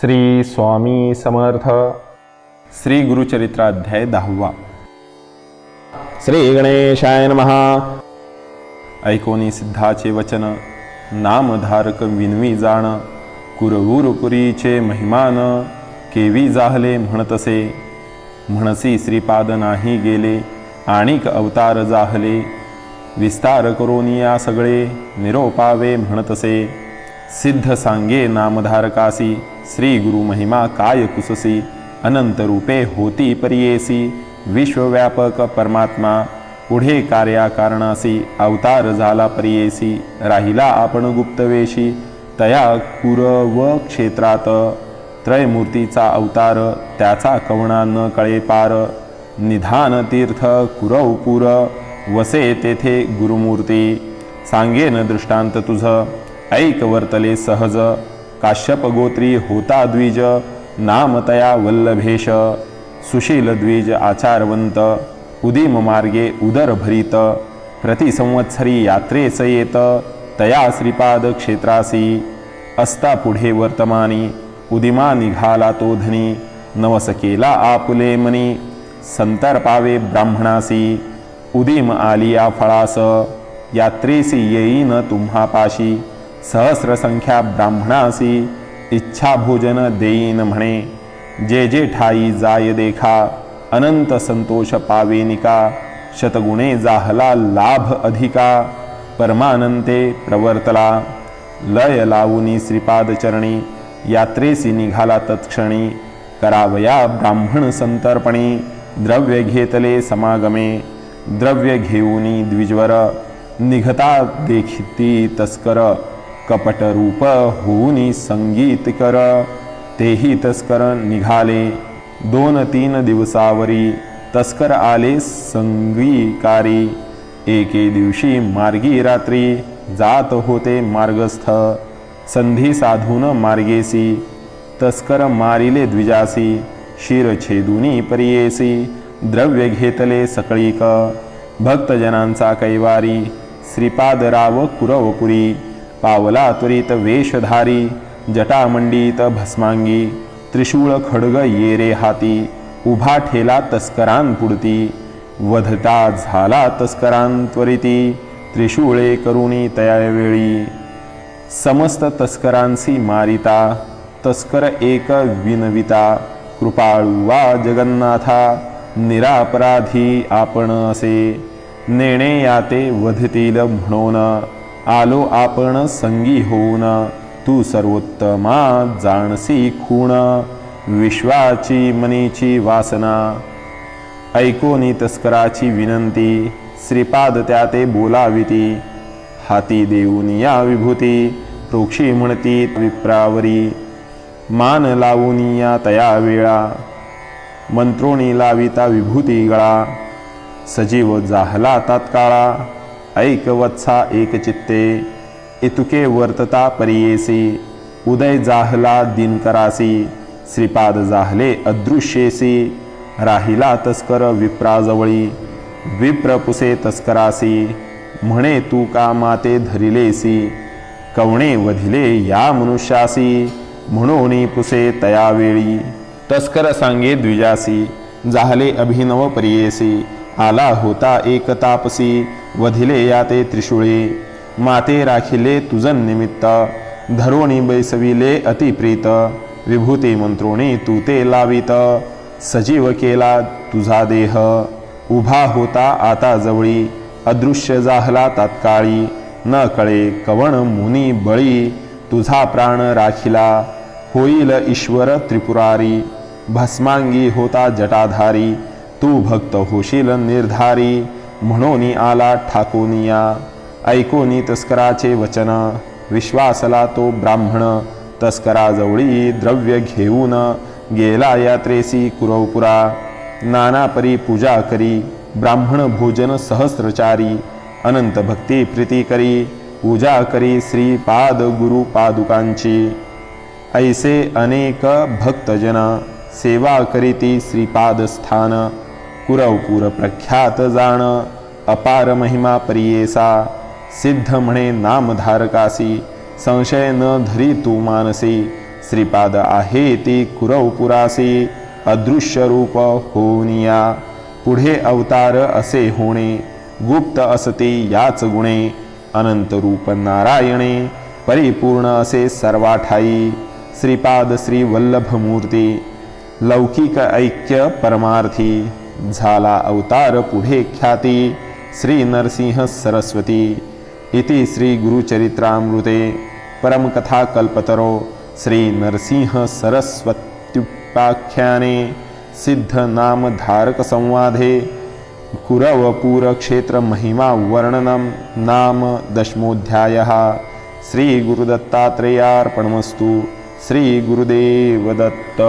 श्री स्वामी समर्थ. श्री गुरुचरित्राध्याय दहावा. श्री गणेशाय नमहा ऐकोनी सिद्धाचे वचन नामधारक विनवी जाण कुरवुरपुरीचे महिमान केवी जाहले म्हणतसे. म्हणसी श्रीपाद नाही गेले आणिक अवतार जाहले. विस्तार करोनिया सगळे निरोपावे म्हणतसे. सिद्ध सांगे नामधारकासी श्री गुरु महिमा काय कुससी अनंत रूपे होती परियेसी विश्वव्यापक परमात्मा पुढे कार्याकारणासी अवतार झाला परियेसी राहिला आपण गुप्तवेशी तया कुरव क्षेत्रात त्रयमूर्तीचा अवतार त्याचा कवणा न कळे पार निधान तीर्थ कुरवपुर वसे तेथे गुरुमूर्ती सांगेन दृष्टांत तुझ ऐक वर्तले सहज काश्यप गोत्री होता द्विज नामतया वल्लभेश सुशील द्विज आचारवंत उदिम मार्गे उदर भरित प्रतिसंवत्सरी यात्रेस येत तया श्रीपाद क्षेत्रासी असता पुढे वर्तमानी उदिमा निघाला तो धनी नवस केला आपुले मनी संतर पावे ब्राह्मणासी उदिम आलिया फळास यात्रेसी येईन तुम्हा पाशी सहस्रसंख्या ब्राह्मणासी इच्छा भोजन देईन म्हणे. जे जे ठाई जाय देखा अनंत संतोष पावेनिका शतगुणे जाहला लाभ अधिका परमानंते प्रवर्तला. लय लावुनी श्रीपाद चरणी यात्रेसी निघाला तत्क्षणी करावया ब्राह्मण संतर्पणी द्रव्य घेतले समागमे द्रव्य घेऊनी द्विजवर निघता देखिती तस्कर कपट रूप होऊनी संगीत कर तेही तस्कर निघाले. दोन तीन दिवसावरी तस्कर आले संगीकारी. एके दिवशी मार्गी रात्री जात होते मार्गस्थ. संधी साधून मार्गेसी. तस्कर मारिले द्विजासी. शिर छेदुनी परियेसी. द्रव्य घेतले सकळीक. भक्तजनांचा कैवारी. श्रीपादराव कुरवपुरी. पावला त्वरित वेशधारी जटामंडित भस्मांगी त्रिशूळ खडग येरे हाती उभा ठेला तस्करांपुडती वधता झाला तस्करांत्वरिती त्रिशूळे करुणी तयावेळी समस्त तस्करांसी मारिता तस्कर एक विनविता कृपाळू वा जगन्नाथा निरापराधी आपण असे नेणे याते वधतील म्हणून। आलो आपण संगी होऊन. तू सर्वोत्तमा जाणसी खूण. विश्वाची मनीची वासना. ऐकोनी तस्कराची विनंती. श्रीपाद त्या ते बोलाविती. हाती देऊन या विभूती. प्रोक्षी म्हणती विप्रावरी. मान लावून या तया वेळा. मंत्रोणी लाविता विभूती गळा. सजीव जाहला तात्काळा. ऐक वत्सा एक चित्ते इतुके वर्तता परियेसी उदय जाहला दिनकरासी श्रीपाद जाहले अदृश्येसी राहिला तस्कर विप्राजवळी विप्रपुसे तस्करासी म्हणे तू का माते धरिलेसी कवणे वधिले या मनुष्यासी म्हणून पुसे तयावेळी तस्कर सांगे द्विजासी जाहले अभिनव परियेसी आला होता एक तापसी वधिले या ते त्रिशूळे माते राखिले तुझन निमित्त धरोणी बैसविले अतिप्रीत विभूती मंत्रोणी तू ते लावित सजीव केला तुझा देह उभा होता आता जवळी अदृश्य जाहला तात्काळी न कळे कवण मुनी बळी तुझा प्राण राखिला होईल ईश्वर त्रिपुरारी भस्मांगी होता जटाधारी तू भक्त होशील निर्धारी म्हणून आला ठाकोनिया ऐकोनी तस्कराचे वचन. विश्वासला तो ब्राह्मण. तस्कराजवळी द्रव्य घेऊन गेला यात्रेसी कुरवपुरा. नानापरी पूजा करी. ब्राह्मण भोजन सहस्रचारी. अनंत भक्ती प्रीती करी. पूजा करी श्रीपाद गुरु पादुकांची. ऐसे अनेक भक्तजन सेवा करीती श्रीपादस्थान. कुरवपूर प्रख्यात जाण अपार महिमा परियेसा सिद्ध म्हणे नामधारकासी संशय न धरी तू मानसी। श्रीपाद आहे ती कुरवपुरासी अदृश्य रूप होनिया पुढे अवतार असे होणे गुप्त असते याच गुणे। अनंत रूप नारायणे परिपूर्ण असे सर्वाठाई। श्रीपाद श्री वल्लभ मूर्ती लौकिक ऐक्य परमार्थी। झाला अवतार पुढे ख्याती श्री नरसिंह सरस्वती इति श्री गुरुचरित्रामृते परमकथाकल्पतरो श्री नरसिंह सरस्वत्युपाख्याने सिद्धनामधारकसंवादे नाम नाम दशमोध्यायः श्रीगुरुदत्तात्रेयार्पणमस्तु श्रीगुरुदेवदत्त